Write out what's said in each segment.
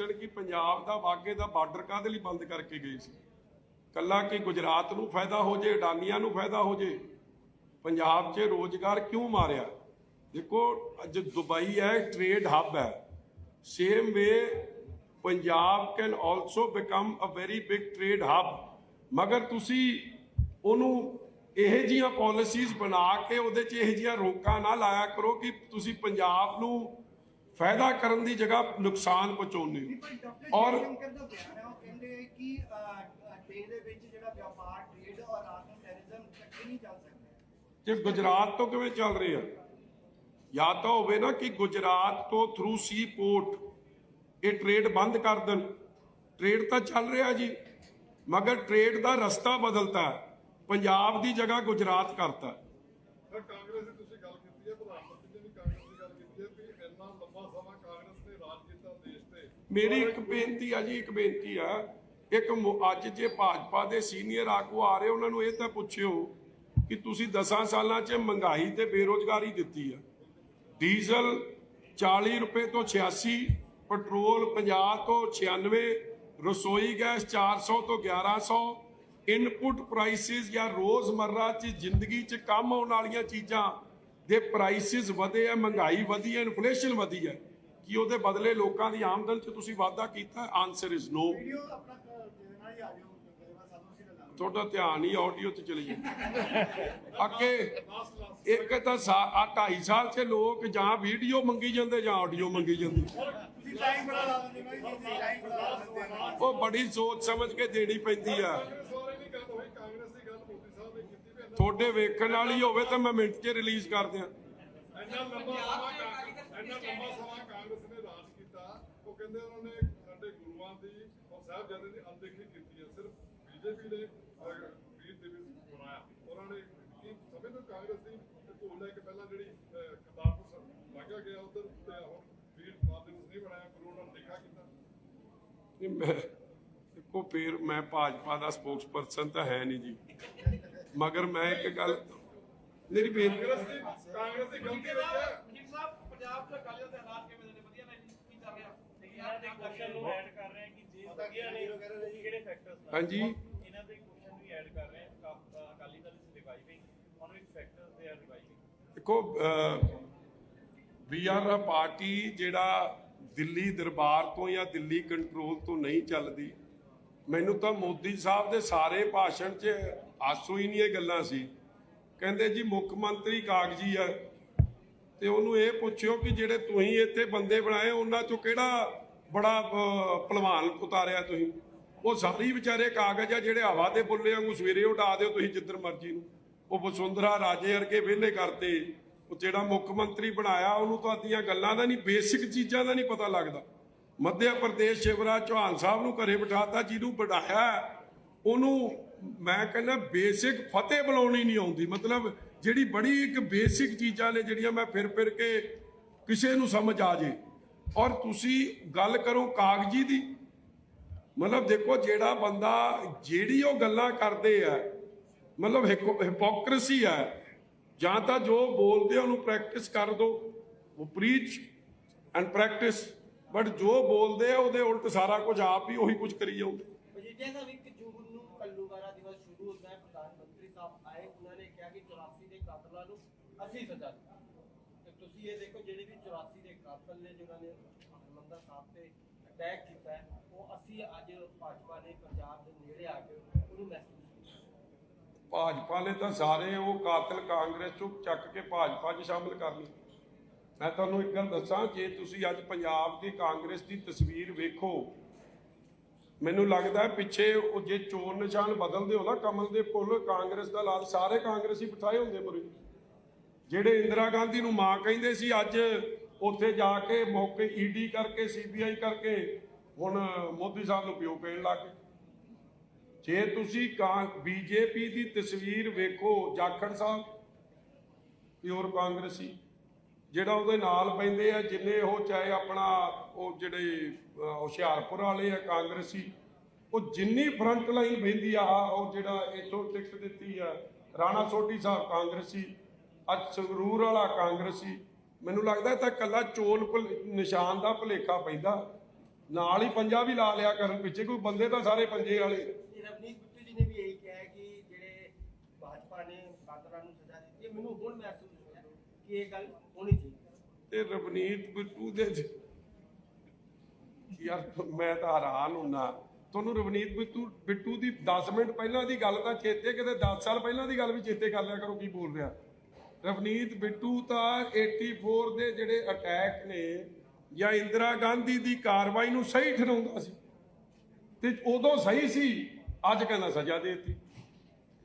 ਦੱਸਣ ਕਿ ਪੰਜਾਬ ਦਾ ਵਾਗੇ ਦਾ ਬਾਰਡਰ ਕਾਹਦੇ ਲਈ ਬੰਦ ਕਰਕੇ ਗਏ ਸੀ? ਕੱਲਾ ਕਿ ਗੁਜਰਾਤ ਨੂੰ ਫਾਇਦਾ ਹੋ ਜੇ, ਅਡਾਨੀਆਂ ਨੂੰ ਫਾਇਦਾ ਹੋ ਜੇ? ਪੰਜਾਬ 'ਚ ਰੋਜ਼ਗਾਰ ਕਿਉਂ ਮਾਰਿਆ? ਦੇਖੋ, ਅੱਜ ਦੁਬਈ ਹੈ ਟ੍ਰੇਡ ਹੱਬ ਹੈ। Same way Punjab can also become a very big trade hub ਮਗਰ ਤੁਸੀਂ ਉਹਨੂੰ ਇਹ ਜੀਆਂ ਪਾਲਿਸੀਜ਼ ਬਣਾ ਕੇ ਉਹਦੇ 'ਚ ਇਹ ਜੀਆਂ ਰੋਕਾਂ ਨਾ ਲਾਇਆ ਕਰੋ ਕਿ ਤੁਸੀਂ ਪੰਜਾਬ ਨੂੰ ਫਾਇਦਾ ਕਰਨ ਦੀ ਜਗ੍ਹਾ ਨੁਕਸਾਨ ਪਹੁੰਚਾਉਂਦੇ ਹੋ। ਔਰ ਕਹਿੰਦੇ ਕਿ ਦੇਸ਼ ਦੇ ਵਿੱਚ ਜਿਹੜਾ ਵਪਾਰ ਟ੍ਰੇਡ ਔਰ ਆਰਥਿਕ ਟੈਰਰਿਜ਼ਮ ਇਕੱਠੇ ਨਹੀਂ ਚੱਲ ਸਕਦੇ। ਕਿ ਗੁਜਰਾਤ ਤੋਂ ਕਿਵੇਂ ਚੱਲ ਰਹੇ ਆ? ਜਾਂ ਤਾਂ ਹੋਵੇ ਨਾ ਕਿ ਗੁਜਰਾਤ ਤੋਂ ਥਰੂ ਸੀ ਪੋਰਟ ਇਹ ਟ੍ਰੇਡ ਬੰਦ ਕਰ ਦੇਣ। ਟ੍ਰੇਡ ਤਾਂ ਚੱਲ ਰਿਹਾ ਜੀ ਮਗਰ ਟ੍ਰੇਡ ਦਾ ਰਸਤਾ ਬਦਲਤਾ। ਪੰਜਾਬ ਦੀ ਜਗ੍ਹਾ ਗੁਜਰਾਤ ਕਰਤਾ। ਸਰ ਕਾਂਗਰਸ ਦੀ ਤੁਸੀਂ ਗੱਲ ਕੀਤੀ ਹੈ ਪ੍ਰਧਾਨ ਮੰਤਰੀ ਨੇ ਵੀ ਕਾਂਗਰਸ ਮੇਰੀ ਇੱਕ ਬੇਨਤੀ ਆ ਜੀ, ਇੱਕ ਬੇਨਤੀ ਆ। ਇੱਕ ਅੱਜ ਜੇ ਭਾਜਪਾ ਦੇ ਸੀਨੀਅਰ ਆਗੂ ਆ ਰਹੇ, ਉਹਨਾਂ ਨੂੰ ਇਹ ਤਾਂ ਪੁੱਛਿਓ ਕਿ ਤੁਸੀਂ 10 ਸਾਲਾਂ 'ਚ ਮਹਿੰਗਾਈ ਤੇ ਬੇਰੋਜ਼ਗਾਰੀ ਦਿੱਤੀ ਆ। ਡੀਜ਼ਲ 40 ਰੁਪਏ ਤੋਂ 86 ਪੈਟਰੋਲ 50 ਤੋਂ 96 ਰਸੋਈ ਗੈਸ 400 ਤੋਂ 1100 ਇਨਪੁਟ ਪ੍ਰਾਈਸਿਸ ਜਾਂ ਰੋਜ਼ਮਰਰਾ 'ਚ ਜ਼ਿੰਦਗੀ 'ਚ ਕੰਮ ਆਉਣ ਵਾਲੀਆਂ ਚੀਜ਼ਾਂ ਦੇ ਪ੍ਰਾਈਸਿਸ ਵਧੇ ਆ ਮਹਿੰਗਾਈ ਵਧੀ ਹੈ ਇਨਫਲੇਸ਼ਨ ਵਧੀ ਹੈ ਕੀ ਉਹਦੇ ਬਦਲੇ ਲੋਕਾਂ ਦੀ ਆਮਦਨ 'ਚ ਤੁਸੀਂ ਵਾਧਾ ਕੀਤਾ? ਆਨਸਰ ਇਜ਼ ਨੋ ਤੁਹਾਡਾ ਧਿਆਨ ਹੀ ਆਡੀਓ ਤੇ ਚਲੇ ਜਾਂਦਾ। ਅੱਗੇ ਇੱਕ ਤਾਂ ਆ 2.5 ਸਾਲ 'ਚ ਲੋਕ ਜਾਂ ਵੀਡੀਓ ਮੰਗੀ ਜਾਂਦੇ ਜਾਂ ਆਡੀਓ ਮੰਗੀ ਜਾਂਦੇ। ਉਹ ਬੜੀ ਸੋਚ ਸਮਝ ਕੇ ਦੇਣੀ ਪੈਂਦੀ ਆ ਕਾਂਗਰਸ ਬਾਰੇ ਨਹੀਂ ਗੱਲ ਹੋਈ ਕਾਂਗਰਸ ਦੀ ਗੱਲ ਮੋਦੀ ਸਾਹਿਬ ਨੇ ਕੀਤੀ ਵੀ ਇੰਨਾ ਤੁਹਾਡੇ ਵੇਖਣ ਵਾਲੀ ਹੋਵੇ ਤਾਂ ਮੈਂ ਮਿੰਟ 'ਚ ਰਿਲੀਜ਼ ਕਰ ਦਿਆਂ। ਇੰਨਾ ਲੰਬਾ ਸਮਾਂ ਕਾਂਗਰਸ ਇੰਨਾ ਲੰਬਾ ਸਮਾਂ ਕਾਂਗਰਸ ਨੇ ਰਾਜ ਕੀਤਾ। ਉਹ ਕਹਿੰਦੇ ਉਹਨਾਂ ਨੇ ਸਾਡੇ ਗੁਰੂਆਂ ਦੀ ਔਰ ਸਾਹਿਬਜ਼ਾਦੇ ਦੀ ਅਣਦੇਖੀ ਕੀਤੀ ਹੈ। ਸਿਰਫ ਬੀਜੇਪੀ ਨੇ ਵੀਰ ਦਿਵਸ ਬਣਾਇਆ। ਉਹਨਾਂ ਨੇ ਕੀ ਹੋ ਕਾਂਗਰਸ ਦੀ ਭੂਲ ਹੈ ਕਿ ਪਹਿਲਾਂ ਜਿਹੜੀ ਕਰਤਾਰਪੁਰ ਲੱਗਿਆ ਗਿਆ ਉਧਰ ਤੇ ਹੁਣ ਵੀਰ ਬਾਦ ਦਿਵਸ ਨਹੀਂ ਬਣਾਇਆ ਗੁਰੂ ਨਾਲ ਦੇਖਾ ਕੀਤਾ ਨਹੀਂ ਮੈਂ ਦੇਖੋ ਫੇਰ ਮੈਂ ਭਾਜਪਾ ਦਾ ਸਪੋਕਸਪਰਸਨ ਤਾਂ ਹੈ ਨਹੀਂ ਜੀ। ਮਗਰ ਮੈਂ ਇੱਕ ਗੱਲ ਮੇਰੀ ਬੇਨਤੀ ਕਾਂਗਰਸ ਦੀ ਕਾਂਗਰਸ ਦੀ ਗਲਤੀ ਰਹੀ ਹੈ। ਸਾਹਿਬ ਪੰਜਾਬ ਚ ਅਕਾਲੀ ਦਲ ਦੇ ਹਾਲਾਤ ਕਿਵੇਂ ਨੇ? ਵਧੀਆ ਨੇ? ਕੀ ਚੱਲ ਰਿਹਾ? ਇਹਨਾਂ ਦੇ ਕੁਐਸਚਨ ਨੂੰ ਐਡ ਕਰ ਰਹੇ ਹਾਂ ਕਿ ਜੇ ਵਧੀਆ ਨੇ ਕਿਹੜੇ ਫੈਕਟਰਸ ਹਾਂਜੀ। ਇਹਨਾਂ ਦੇ ਕੁਐਸਚਨ ਵੀ ਐਡ ਕਰ ਰਹੇ ਹਾਂ ਅਕਾਲੀ ਦਲ ਇਸ ਰਿਵਾਈਵਿੰਗ ਔਨ ਵਿਚ ਫੈਕਟਰਸ ਦੇ ਆਰ ਰਿਵਾਈਵਿੰਗ ਦੇਖੋ ਵੀ ਆਰ ਅ ਪਾਰਟੀ ਜਿਹੜਾ ਦਿੱਲੀ ਦਰਬਾਰ ਤੋਂ ਜਾਂ ਦਿੱਲੀ ਕੰਟਰੋਲ ਤੋਂ ਨਹੀਂ ਚੱਲਦੀ ਮੈਨੂੰ ਤਾਂ ਮੋਦੀ ਸਾਹਿਬ ਦੇ ਸਾਰੇ ਭਾਸ਼ਣ 'ਚ ਆਸੂ ਹੀ ਨਹੀਂ ਇਹ ਗੱਲਾਂ ਸੀ। ਕਹਿੰਦੇ ਜੀ ਮੁੱਖ ਮੰਤਰੀ ਕਾਗਜੀ ਆ। ਤੇ ਉਹਨੂੰ ਇਹ ਪੁੱਛਿਓ ਕਿ ਜਿਹੜੇ ਤੁਸੀਂ ਇੱਥੇ ਬੰਦੇ ਬਣਾਏ ਉਹਨਾਂ 'ਚੋਂ ਕਿਹੜਾ ਬੜਾ ਅਹ, ਭਲਵਾਨ ਉਤਾਰਿਆ ਤੁਸੀਂ? ਉਹ ਸਾਰੀ ਵਿਚਾਰੇ ਕਾਗਜ਼ ਆ ਜਿਹੜੇ ਹਵਾ ਦੇ ਬੁੱਲੇ ਵਾਂਗੂ ਸਵੇਰੇ ਉਡਾ ਦਿਓ ਤੁਸੀਂ ਜਿੱਧਰ ਮਰਜ਼ੀ ਨੂੰ। ਉਹ ਵਸੁੰਧਰਾ ਰਾਜੇ ਵਰਗੇ ਵਿਹਲੇ ਕਰਤੇ। ਉਹ ਜਿਹੜਾ ਮੁੱਖ ਮੰਤਰੀ ਬਣਾਇਆ ਉਹਨੂੰ ਤਾਂ ਅੱਧੀਆਂ ਗੱਲਾਂ ਦਾ ਨਹੀਂ ਬੇਸਿਕ ਚੀਜ਼ਾਂ ਦਾ ਨਹੀਂ ਪਤਾ ਲੱਗਦਾ। ਮੱਧਿਆ ਪ੍ਰਦੇਸ਼ ਸ਼ਿਵਰਾਜ ਚੌਹਾਨ ਸਾਹਿਬ ਨੂੰ ਘਰੇ ਬਿਠਾਤਾ, ਜਿਹਨੂੰ ਬਣਾਇਆ ਉਹਨੂੰ ਮੈਂ ਕਹਿੰਦਾ ਬੇਸਿਕ ਫਤਿਹ ਬੁਲਾਉਣੀ ਨਹੀਂ ਆਉਂਦੀ। ਮਤਲਬ ਜਿਹੜੀ ਬੜੀ ਇੱਕ ਬੇਸਿਕ ਚੀਜ਼ਾਂ ਨੇ ਜਿਹੜੀਆਂ ਮੈਂ ਫਿਰ ਫਿਰ ਕੇ ਕਿਸੇ ਨੂੰ ਸਮਝ ਆ ਜੇ। ਔਰ ਤੁਸੀਂ ਗੱਲ ਕਰੋ ਕਾਗਜ਼ੀ ਦੀ। ਮਤਲਬ ਦੇਖੋ ਜਿਹੜਾ ਬੰਦਾ ਜਿਹੜੀ ਉਹ ਗੱਲਾਂ ਕਰਦੇ ਆ, ਮਤਲਬ ਹਿਪੋਕ੍ਰੇਸੀ ਹੈ ਜਾਂ ਤਾਂ ਜੋ ਬੋਲਦੇ ਉਹਨੂੰ ਪ੍ਰੈਕਟਿਸ ਕਰ ਦੋ। ਉਹ ਪ੍ਰੀਚ ਐਂਡ ਪ੍ਰੈਕਟਿਸ ਬਟ ਜੋ ਬੋਲਦੇ ਆ ਉਹਦੇ ਉਲਟ ਸਾਰਾ ਕੁਝ ਆਪ ਹੀ ਉਹੀ ਕੁਝ ਕਰੀ ਜਾਉਂਦੇ ਮਜੀਠੀਆ ਸਾਹਿਬ ਇੱਕ ਜੂਨ ਨੂੰ ਕੱਲੂਵਾਰਾ ਦਿਵਸ ਸ਼ੁਰੂ ਹੁੰਦਾ ਹੈ ਪ੍ਰਧਾਨ ਮੰਤਰੀ ਸਾਹਿਬ ਆਏ ਉਹਨਾਂ ਨੇ ਕਿਹਾ ਕਿ 84 ਦੇ ਕਾਤਲਾਂ ਨੂੰ ਅਸੀਂ ਸਜ਼ਾ ਦਿੱਤੀ। ਤੇ ਤੁਸੀਂ ਇਹ ਦੇਖੋ ਜਿਹੜੇ ਵੀ 84 ਦੇ ਕਾਤਲ ਨੇ ਜਿਨ੍ਹਾਂ ਨੇ ਹਰਮੰਦਰ ਸਾਹਿਬ ਤੇ ਅਟੈਕ ਕੀਤਾ ਹੈ ਉਹ ਅਸੀਂ ਅੱਜ ਭਾਜਪਾ ਨੇ ਪੰਜਾਬ ਦੇ ਨੇੜੇ ਆ ਕੇ ਉਹਨੂੰ ਮਹਿਸੂਸ ਕੀਤਾ ਭਾਜਪਾ ਨੇ ਤਾਂ ਸਾਰੇ ਉਹ ਕਾਤਲ ਕਾਂਗਰਸ ਚੋਂ ਚੱਕ ਕੇ ਭਾਜਪਾ 'ਚ ਸ਼ਾਮਲ ਕਰ ਲਏ। ਮੈਂ ਤੁਹਾਨੂੰ ਇੱਕ ਗੱਲ ਦੱਸਾਂ, ਜੇ ਤੁਸੀਂ ਅੱਜ ਪੰਜਾਬ ਦੀ ਕਾਂਗਰਸ ਦੀ ਤਸਵੀਰ ਵੇਖੋ, ਮੈਨੂੰ ਲੱਗਦਾ ਹੈ ਪਿੱਛੇ ਉਹ ਜੇ ਚੋਣ ਨਿਸ਼ਾਨ ਬਦਲਦੇ ਹੋ ਨਾ, ਕਮਲ ਦੇ ਫੁੱਲ ਕਾਂਗਰਸ ਦਾ ਲਾਲ, ਸਾਰੇ ਕਾਂਗਰਸੀ ਬਿਠਾਏ ਹੁੰਦੇ ਮੁਰੇ। ਜਿਹੜੇ ਇੰਦਰਾ ਗਾਂਧੀ ਨੂੰ ਮਾਂ ਕਹਿੰਦੇ ਸੀ, ਅੱਜ ਉੱਥੇ ਜਾ ਕੇ ਮੌਕੇ ਈਡੀ ਕਰਕੇ ਸੀਬੀਆਈ ਕਰਕੇ, ਹੁਣ ਮੋਦੀ ਸਾਹਿਬ ਨੂੰ ਪਿਓ ਕਹਿਣ ਲੱਗ ਗਏ। ਜੇ ਤੁਸੀਂ ਕਾਂ ਬੀਜੇਪੀ ਦੀ ਤਸਵੀਰ ਵੇਖੋ, ਜਾਖੜ ਸਾਹਿਬ, ਪਿਓਰ ਕਾਂਗਰਸੀ ਜਿਹੜਾ ਉਹਦੇ ਨਾਲ ਪੈਂਦੇ ਆ, ਜਿੰਨੇ ਉਹ ਚਾਹੇ ਆਪਣਾ ਉਹ ਜਿਹੜੇ ਹੁਸ਼ਿਆਰਪੁਰ ਵਾਲੇ ਆ, ਕਾਂਗਰਸੀ, ਉਹ ਜਿੰਨੀ ਫਰੰਟ ਲਾਈਨ ਬੈਂਦੀ ਆ ਉਹ ਜਿਹੜਾ ਇਥੋਂ ਟਿਕਟ ਦਿੱਤੀ ਆ, ਰਾਣਾ ਸੋਢੀ ਸਾਹਿਬ ਕਾਂਗਰਸੀ, ਅੱਜ ਸੰਗਰੂਰ ਵਾਲਾ ਕਾਂਗਰਸੀ, ਮੈਨੂੰ ਲੱਗਦਾ ਇਹ ਤਾਂ ਕੱਲਾ ਚੋਣ ਨਿਸ਼ਾਨ ਦਾ ਭੁਲੇਖਾ ਪੈਂਦਾ, ਨਾਲ ਹੀ ਪੰਜਾ ਵੀ ਲਾ ਲਿਆ ਕਰਨ ਪਿੱਛੇ, ਕੋਈ ਬੰਦੇ ਤਾਂ ਸਾਰੇ ਪੰਜੇ ਵਾਲੇ। ਰਵਨੀਤ ਬਿੱਟੂ ਜੀ ਨੇ ਵੀ ਇਹੀ ਕਿਹਾ ਕਿ ਜਿਹੜੇ ਭਾਜਪਾ ਨੇ ਕਾਤਲਾਂ ਨੂੰ ਸਜ਼ਾ ਦਿੱਤੀ ਮੈਨੂੰ ਹੁਣ ਮਹਿਸੂਸ ਕਿ ਇਹ ਗੱਲ ਹੋਣੀ ਚਾਹੀਦੀ ਤੇ ਰਵਨੀਤ ਬਿੱਟੂ ਦੇ ਚ- ਯਾਰ ਮੈਂ ਤਾਂ ਹੈਰਾਨ ਹੁੰਨਾ। ਤੁਹਾਨੂੰ ਰਵਨੀਤ ਬਿੱਟੂ ਬਿੱਟੂ ਦੀ 10 ਮਿੰਟ ਪਹਿਲਾਂ ਦੀ ਗੱਲ ਤਾਂ ਚੇਤੇ, ਕਿਤੇ 10 ਸਾਲ ਪਹਿਲਾਂ ਦੀ ਗੱਲ ਵੀ ਚੇਤੇ ਕਰ ਲਿਆ ਕਰੋ ਕੀ ਬੋਲ ਰਿਹਾ। ਰਵਨੀਤ ਬਿੱਟੂ ਤਾਂ 84 ਦੇ ਜਿਹੜੇ ਅਟੈਕ ਨੇ ਜਾਂ ਇੰਦਰਾ ਗਾਂਧੀ ਦੀ ਕਾਰਵਾਈ ਨੂੰ ਸਹੀ ਠਹਿਰਾਉਂਦਾ ਸੀ। ਤੇ ਉਦੋਂ ਸਹੀ ਸੀ, ਅੱਜ ਕਹਿੰਦਾ ਸਜ਼ਾ ਦੇ ਦਿੱਤੀ।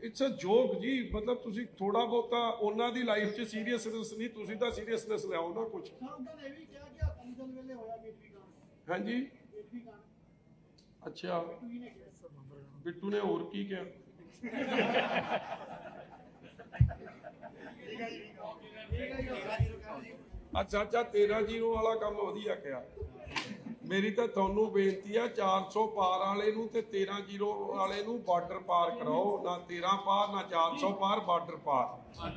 ਇਟਸ ਅ ਜੋਕ ਜੀ ਮਤਲਬ ਤੁਸੀਂ ਥੋੜਾ ਬਹੁਤਾ ਉਹਨਾਂ ਦੀ ਲਾਈਫ 'ਚ ਸੀਰੀਅਸਨੈਸ ਨਹੀਂ ਤੁਸੀਂ ਤਾਂ ਸੀਰੀਅਸਨੈਸ ਲਿਆਓ ਨਾ ਕੁਝ ਹਾਂਜੀ? ਅੱਛਾ। ਬਿੱਟੂ ਨੇ ਹੋਰ ਕੀ ਕਿਹਾ? ਅੱਛਾ ਅੱਛਾ 13 ਜੀਰੋ ਵਾਲਾ ਕੰਮ ਵਧੀਆ ਕਿਹਾ। ਮੇਰੀ ਤਾਂ ਤੁਹਾਨੂੰ ਬੇਨਤੀ ਆ 400 ਪਾਰ ਵਾਲੇ ਨੂੰ ਤੇ 13 ਜੀਰੋ ਵਾਲੇ ਨੂੰ ਬਾਰਡਰ ਪਾਰ ਕਰਾਓ। ਨਾ 13 ਪਾਰ, ਨਾ 400 ਪਾਰ ਬਾਰਡਰ ਪਾਰ।